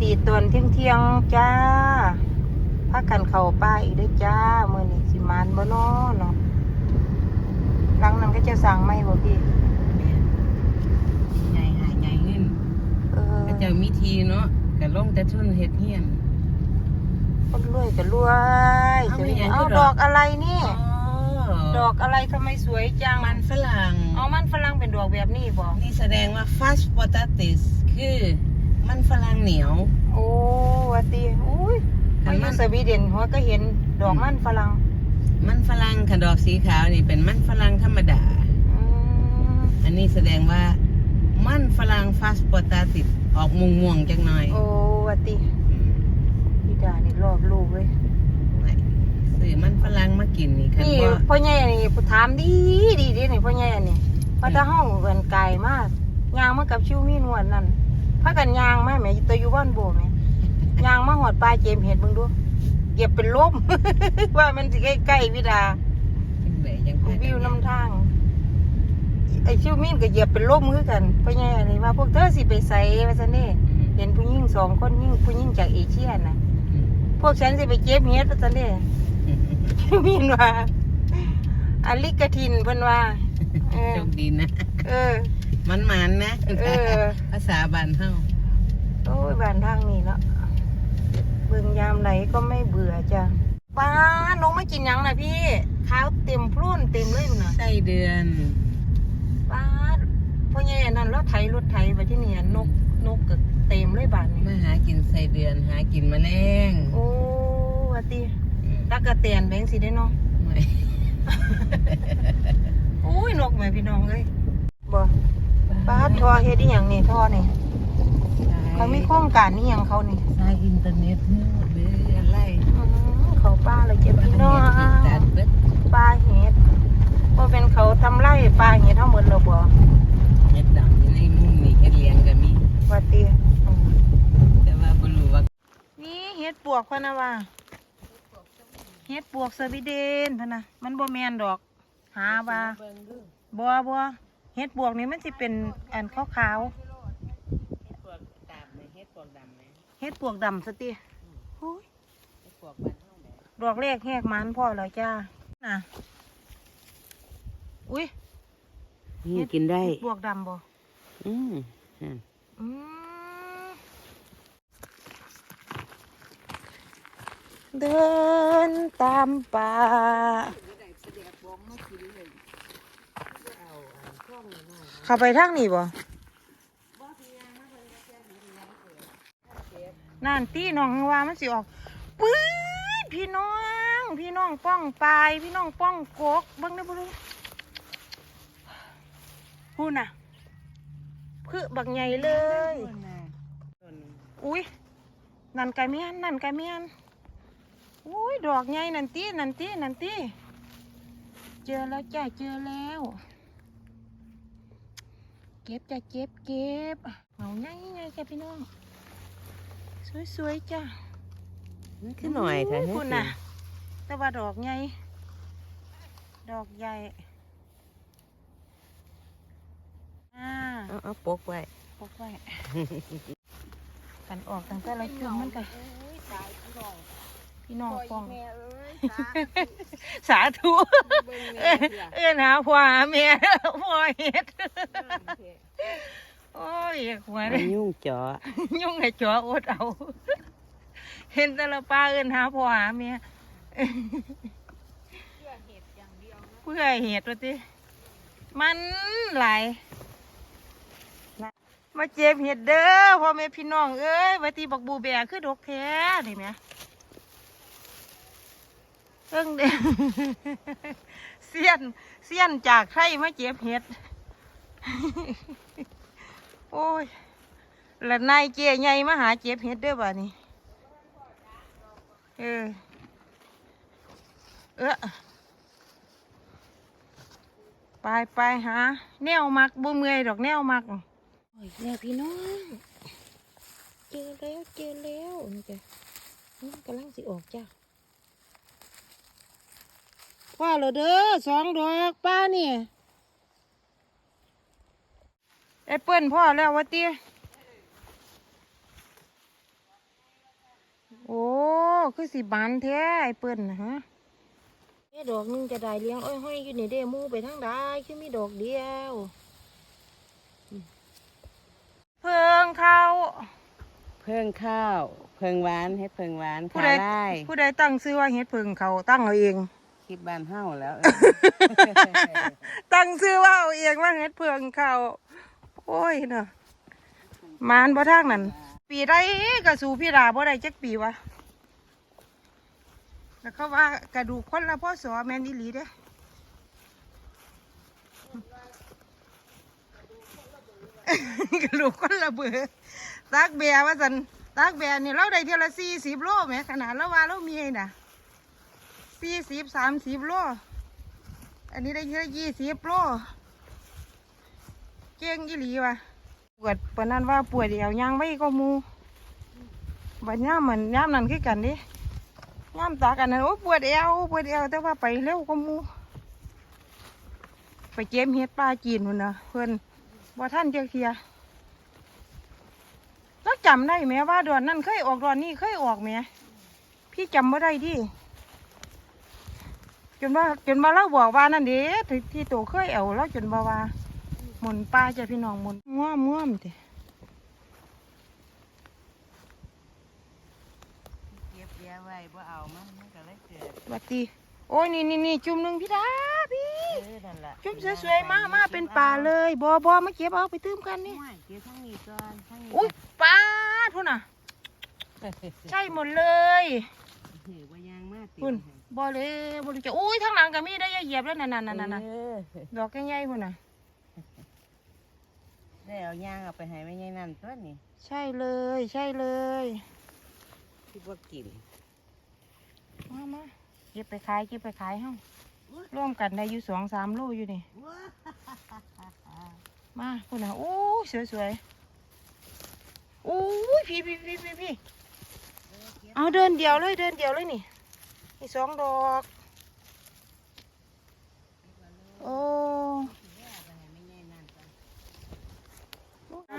ตีตอนเที่ยงเที่ยงๆจ้าพากันเข้าป่าอีกเด้อจ้ามื้อนี้สิมานบ่น้อเนาะหลังนั้นก็จะสั่งไหมบ่พี่ใหญ่หายใหญ่เงินเออก็จะมีทีเนาะก็ลงแต่ทุนเฮ็ดเฮียนคนรวยก็รวยเอาไม่เห็นเอาคือดดออกกอะไรนี่อ๋อดอกอะไรทำไมสวยจัง มันฝรั่ง เอามันฝรั่งเป็นดอกแบบนี้บ่นี่แสดงว่า fast potatoes คือ มันฝรั่งเหนียว โอ้ว่าติอุ้ยคัมันนมัมานสวีเดนหัวก็เห็นดอกมันฝรั่งมันฝรั่งค่ะดอกสีขาวนี่เป็นมันฝรั่งธรรมดา อืมอันนี้แสดงว่ามันฝรั่ง fast potatoes ออกม่วงๆจังหน่อยโอ้ว่าติอืมพี่ดานี่รอบลูกเว้ยไม่ซื้อมันฝรั่งมากินนี่คันนี่ว่าพ่อใหญ่นี่ถามดีดีดีนี่พ่อใหญ่อันนี้ว่าถ้าห้องเอินไกลมากยางมากับชิวมีนวลนั่น พากันยางมาแหม่ตัวอยู่บ้านโบแหม่ยางมาหอดปลายเจมเห็ดเบิ่งดูเก็บเป็นลม ว่ามันสิใกล้ๆวิดาจังไดจังพากันวิวน้ำทางไอ้ชิวมีนก็เหยียบเป็นลมคือกันพ่อใหญ่อันนี้ว่าพวกเธอสิไปใส่ว่าซั่นนี่อืมเห็นผู้หญิงสองคนยิ่งผู้หญิงจากเอเชียน่ะอืมพวกฉันสิไปเก็บเห็ดว่าซั่นนี่อืมชิวมีนว่าอลิกะทินเพิ่นว่าเออโชคดีนะ เออ มันมันๆนะเออ ภาษาบ้านเฮาโอ้ยบ้านทางนี้เนาะเบิ่งยามไหนก็ไม่เบื่อจ้ะป้าลงมากินหยังนะพี่เท้าเต็มพรุ่นเต็มเลยมันน่ะไส้เดือนป้าพ่อใหญ่อันนั้นแล้วไถรถไถไปที่นี่นกนกก็เต็มเลยบ้านนี้มาหากินไส้เดือน หากินแมลงโอ้ว่าติอืมตักกะเตียนแบงสิได้เนาะไม่โอ้ยนกแม่พี่น้องเอ้ยบ่ ป้าทอเฮ็ดอีหยังนี่ทอนี่เขามีโครงการนี่หยังเขานี่สายอินเทอร์เน็ตมืดหรืออะไรอืมเขาป้าเลยเจ็บพี่น้องบ้านเฮ็ดคือตัดเบิดปลาเห็ดว่าเป็นเขาทำไร่ปลาเห็ดทั้งหมดเราบ่เฮ็ดดำอยู่ในมุมนี่เฮ็ดเลี้ยงก็มีว่าตีอืมแต่ว่าบ่รู้ว่านี่เห็ดปวกพะนะว่าเห็ดปวกสวีเดนพะนะมันบ่แมนดอก หาว่าเบิ่งดูบ่บ่ เห็ดปวกนี่มันสิเป็นอันขาวเฮ็ดพวกตาบไหมเฮ็ดพวกดำไหมๆเห็ดปวกดำสติโอ้ยเฮ็ดพวกบ้านเฮาแหละดอกแรกแหกมันพ่อแล้วจ้าน่ะอุ้ยนี่กินได้เห็ดปวกดำบ่อืมอืมอืมเดินตามป่า เข้าไปทางนี้บ่นั่นตี้น้องว่ามันสิออกปื๊ดพี่น้อง พี่น้องป้องปลายพี่น้องป้องกกเบิ่งได้บ่รู้พูดน่ะคือบักใหญ่เลย อุ้ยนั่นไก่เมียนนั่นไก่เมียนอุ้ยดอกใหญ่นั่นตี้นั่นตี้นั่นตี้เจอแล้วจ้าเจอแล้ว ก็บจ้าเก็บเก็บเหงาใหญ่ใหญ่จ้าพี่น้อง สวยๆจ้าขึ้นหน่อยเถอะคุณน่ะ แต่ว่าดอกใหญ่ดอกใหญ่อ่าเอาเอาปกไว้ปกไว้กันออกตั้งแต่ละช่วงมันกัน พี่น้องป้อง สาธุ เอ้ยเอ้ยหาพ่อหาแม่พ่อเฮ็ด โอ้ยอยากหัวเลมันยยุ่งเจาะยุ่งให้จออดเอา เห็นแต่ละป้าเอิ้นหาพ่อหาแม่เพื่อเห็ดว่าติมันหลายนะมาเจ็บเห็ดเด้อพ่อแม่พี่น้องเอ้ยว่าติบักบูแบกคือดกแท้นี่แหม เอิ้งเด้เสี้ยนเสี้ยนจากไทยมาเจ็บเห็ด โอ้ยแล้วนายเจียใหญ่มาหาเจ็บเห็ดเด้อบ่านี่เออเออไปไปหาแนวมักบ่เมื่อยดอกแนวมักโอ้ยแน่พี่น้องเจอแล้วเจอแล้วนี่จ้ะอืมกำลังสิออกจ้ะ พ่อเหรอเด้อสองดอกป้านี่แอปเปิ้ลพ่อแล้ววะเตี้ยคือสิบานแท้ไอ้เปิ้นนะฮะเอ๊ะดอกหนึงจะได้เลี้ยงอ้อยห้อยอยู่นี่เด้หมูไปทางใดคือมีดอกเดียวอืมเพิงเขาเพิ่งข้าวเพิ่งหวานเฮ็ดเพิ่งหวานผู้ขาใดได้ผู้ใดตั้งชื่อว่าเฮ็ดเพิงเขาตั้งเอาเอง คิดบ้านเฮาแล้ว ตั้งชื่อว่าเอาเองว่าเฮ็ดเพิงเขาโอ้ยเนาะมานบ่ทางนั้นปีใดก็สู่พี่ดาบ่ได้จักปีวะแล้วเขาว่ากระดูกคนละพ่อสอแมนอีหลีเด้กระดูกคนละเบือตักเบียว่าสันตักเบียนี่เราได้เท่าละสี่สิบโลแหมขนาดเราว่าเรามีน่ะ สี่สิบสามสิบโล อันนี้ได้เท่ยี่สิบโล เก่งอีหลีว่ะ ปวดปนนั้นว่าปวดเดียวยางไว้ก็มูบัดย่ามเหมือนย่ามนั่นคือกันดิย่ามตากันนะโอ้ปวดเอวปวดเอวแต่ว่าไปเร็วก็มู ไปเก็บเห็ดปลาจีนหุ่นนะเพื่อนบ่ท่านเจ้าเทียแล้วจำได้ไหมว่าดอนนั่นเคยออกดอนนี่เคยออกไหมพี่จำไม่ได้ดิ จนว่าจนว่าเราบอกว่านั่นเด้ที่ที่โตเคยเอาเราจนบอกว่าหมุนปลาจ้ะพี่น้องหมุนม่วมม่วมเด้เก็บเบียร์ไว้บ่เอามันมันก็เลยเกิดบัดตีโอ้ยนี่นี่นี่จุ่มหนึ่งพี่ดาพี่ เออนั่นล่ะจุ่มสวยๆมามาเป็นป่าเลยบอบอมาเก็บเอาไปตื้มกันนี่โอ้ยเก็บทั้งนี้ก่อนทั้งนี้อุ้ยปลาทุนน่ะ ใช่หมดเลยเหือว่ายางมากติคุณ บอเลยบอเลยจะอุ้ยทางหลังก็มีได้อย่าเหยียบแล้วนั่นนั่นนั่นนั่นเออดอกใหญ่ๆพุ่นน่ะ ได้เอายางเอาไปให้แม่ยายนั่นตัวนี้ใช่เลย ใช่เลยที่บ่กินมามาเก็บไปขายเก็บไปขายเฮ้าร่วมกันได้อยู่สองสามโลอยู่นี่ มาพุ่นน่ะอู้สวยสวยๆอู้ยพี่พี่พี่พี่พี่เอาเดินเดียวเลยเดินเดียวเลยนี่ นี่สองดอก โอ้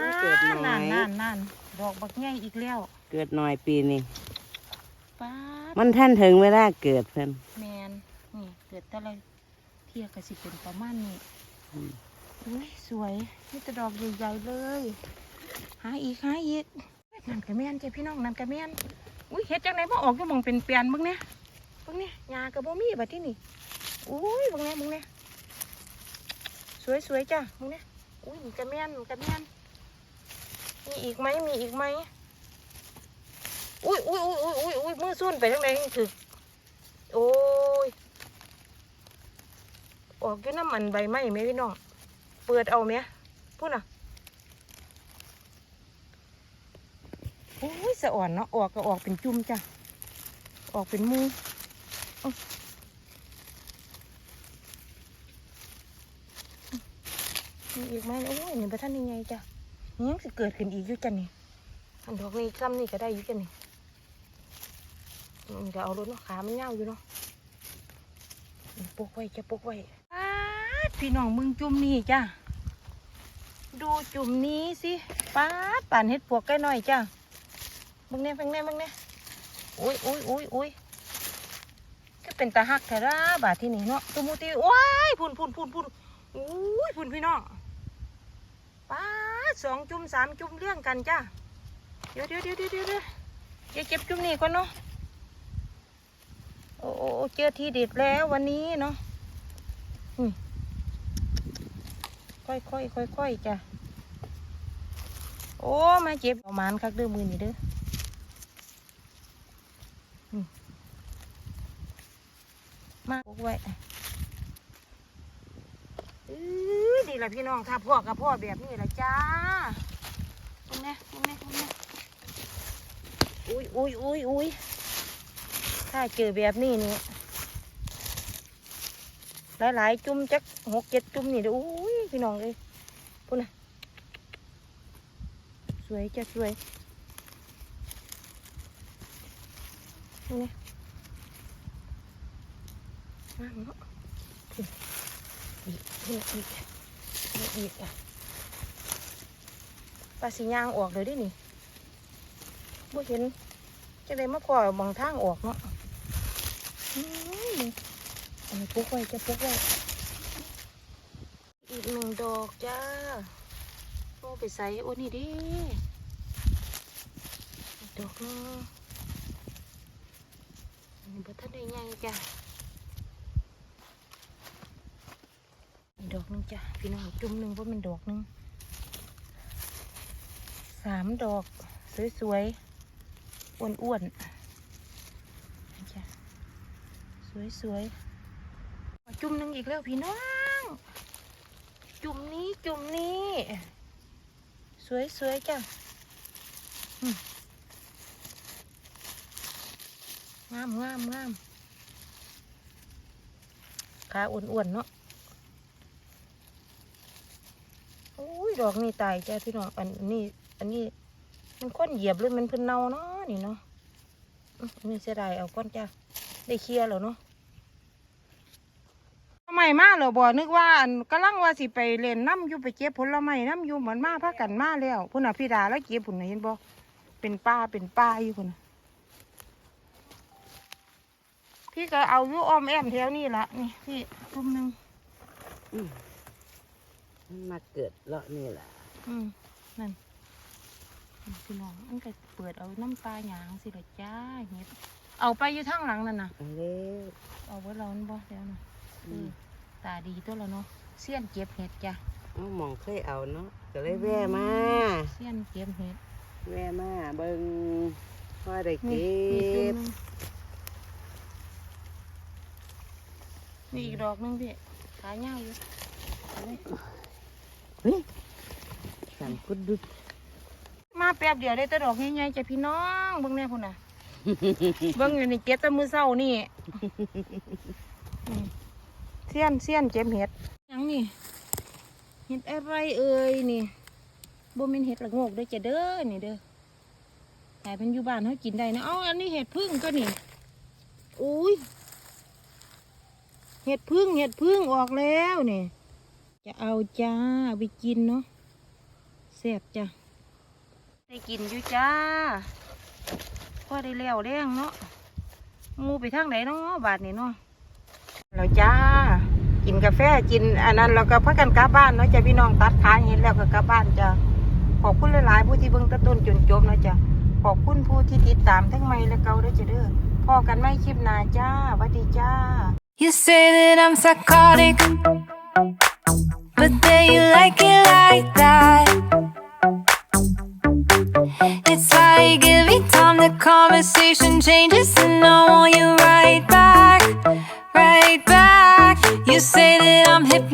มันเกิดหน่นั่อนยนั่นนั่นดอกบักใหญ่อีกแล้ว เกิดหน่อยปีนี้ป้าดมันท่านถึงเวลาเกิดเพิ่นแมนนี่เกิดแต่ละเทียก็สิเป็นประมาณนี้อืมอุ้ยสวยนี่จะดอกใหญ่ๆเลย หาอีกหาอีกนั่นกระแมนจ้ะพี่น้องนั่นกระแมนอุ้ยเฮ็ดจังไหนมาออกก็มองเป็นเปลี่ยนเบิ่งเนี่ยเบิ่งเนี่ยยากระบ่มีบัดที่นี่อุ้ยเบิ่งเนี่ยเบิ่งเนี่ยสวยๆจ้ะเบิ่งเนี่ยอุ้ยกระแมนกระแมนมีอีกไหมมีอีกไหมอุ้ยอุ้ยอุ้ยอุ้ยอุ้ยอุ้ยมือส้นไปทางไหนถึกโอ้ยออกอยู่น้ำมันใบไม้ไหมพี่น้องเปิดเอาไหมพูดน่ะโอ้ยสะอ่อนเนาะออกก็ออกเป็นจุ่มจ้ะออกเป็นมูเอ อีกไหมโอ้ยนี่ประท่านยังไงจ้ะยังสิเกิดขึ้นอีกยู่จ้ะนี่อันดอกนี้ซ้ำนี่ก็ได้อยู่จ้ะนี่มันก็เอารถเนาะขามันเงาวอยู่เนาะปกไว้จะปกไว้ป๊าพี่น้องมึงจุ่มนี่จ้ะดูจุ่มนี้สิป๊าดป่านเห็ดปวกใกล้หน่อยจ้ะมึงเนี่ยมึงเนี่ยมึงเนี่ยอุ้ยอุ้ยอุ้ยอุ้ย เป็นตาหักแท้ละบาทที่นี่เนาะตุมูตีว้ายพุ่นพุ่นพุ่นพุ่นอุ้ยพุ่นพี่น้องป้าสองจุ่มสามจุ่มเลี้ยงกันจ้าเดี๋ยวเดี๋ยวเดี๋ยวเดี๋ยวเดี๋ยวเดี๋ยวอย่าเก็บจุ่มนี่ก่อนเนาะโอ้โอเจอทีเด็ดแล้ววันนี้เนาะค่อยค่อยค่อยค่อยจ้ะโอ้มาเจ็บเอามานคักเด้อมือนี่เด้อ ไว้อื้อดีละพี่น้องถ้าพ่อกับพ่อแบบนี้ละจ้าตรงนี้ตรงนี้ตรงนี้อุ้ยอุ้ยอุ้ยอุ้ยถ้าเจอแบบนี้นี่หลายๆจุ่มจักหกเจ็ดจุ่มนี่เด้ออุ้ยพี่น้องเลยพุ่นนะสวยจะสวยนี่ มาเนาะอีกอีกอีกอีกอีกอะปลาสีย่างออกเลยดินี่บ่เห็นจะได้มาก่อบางทางออกเนาะอื้ออันนี้ปุ๊กไว้จะปุ๊กไว้อีกหนึ่งดอกจ้าโอ้ไปใส่โอ้นี่ดิดอกหนึงอันนี้บ่ทันได้ใหญ่จ้ะ อกดอกหนึงจ้ะพี่น้องจุ่มหนึ่งเพราะมันดอกหนึงสามดอก สวยๆอ้วนๆนี่จ้ะสวยๆจุ่มหนึ่งอีกแล้วพี่น้อง จุ่มนี้จุ่มนี้ สวยๆจ้ะอืมงามงามงามขาอ้วนๆเนาะโอ้ยดอกนี่ตายจ้ะพี่น้องอันนี้ อันนี้ มันก้นเหยียบหรือมันเพิ่นเน่าเนาะนี่เนาะนี่เสียดายเอาก้อนจ้าได้เคลียร์แล้วเนาะทำไมมาเหรอบ่นึกว่าอันกำลังว่าสิไปเล่นน้ำอยู่ไปเก็บผลไม้น้ำอยู่เหมือนมาพักกันมาแล้วพุ่นน่ะพี่ดาแล้วเก็บพุ่นน่ะเห็นบ่เป็นป้าเป็นป้าอยู่พุ่นพี่ก็เอาอยู่อ้อมแอมแถวนี้ละนี่พี่ตุ้มหนึง มันมาเกิดเลาะนี่แหละอืมนั่นนี่พี่น้องมันก็เปิดเอาน้ำปลาหยางสิละจ้าเห็ดเอาไปอยู่ทางหลังนั่นน่ะ เอาเล็กเอาไว้เรามันบ่เดี๋ยวนะเออตาดีตัวแล้วเนาะเสี้ยนเก็บเห็ดจ้ะเอาหมองเคยเอาเนาะก็เลยแว่มาเสี้ยนเก็บเห็ดแว่มาเบิ่งว่าได้นี่เก็นี่ตัวบหนึงนี่อีกดอกหนึงพี่ขาเงาวอยู่เอาไว้เฮ้ย สั่นกุดดุดมาแป๊บเดียวได้แต่ดอกใหญ่ๆจ้ะพี่น้องเบิ่งแน่พุ่นน่ะ เบิ่งอยู่นี่เก็บแต่มือเศร้านี่เสี้ยนเสี้ยนเก็บเห็ดยังนี่เห็ดอะไรเอ่ยนี่บ่ม่นเห็ดละงกเด้อจ้ะเด้อนี่เด้อแต่เป็นอยู่บ้านเฮากินได้นะเอ้าอันนี้เห็ดพึ่งก็นี่อุ้ยเห็ดพึ่งเห็ดพึ่งออกแล้วนี่ จะเอาจ้าเอาไปกินเนาะแซ่บจ้ะได้กินอยู่จ้าพอได้แล้วแรงเนาะหมูไปทางไหนเนาะบาทนี่เนาะเราจ้า กินกาแฟกินอันนั้นเราก็พักกันกลับบ้านเนาะจ้ะพี่น้องตัดขาเห็นแล้วก็กลับบ้านจ้ะขอบคุณหลาย ๆ ผู้ที่เบิ่งแตะต้นจนจบเนาะจ้ะขอบคุณผู้ที่ติดตามทั้งใหม่และเก่าด้วยจ้ะเด้อพอกันไม่คลิปหน้าจ้าสวัสดีจ้า You say that I'm psychotic, but then you like it like that. It's like every time the conversation changes, and I want you right back, right back. You say that I'm hypnotic,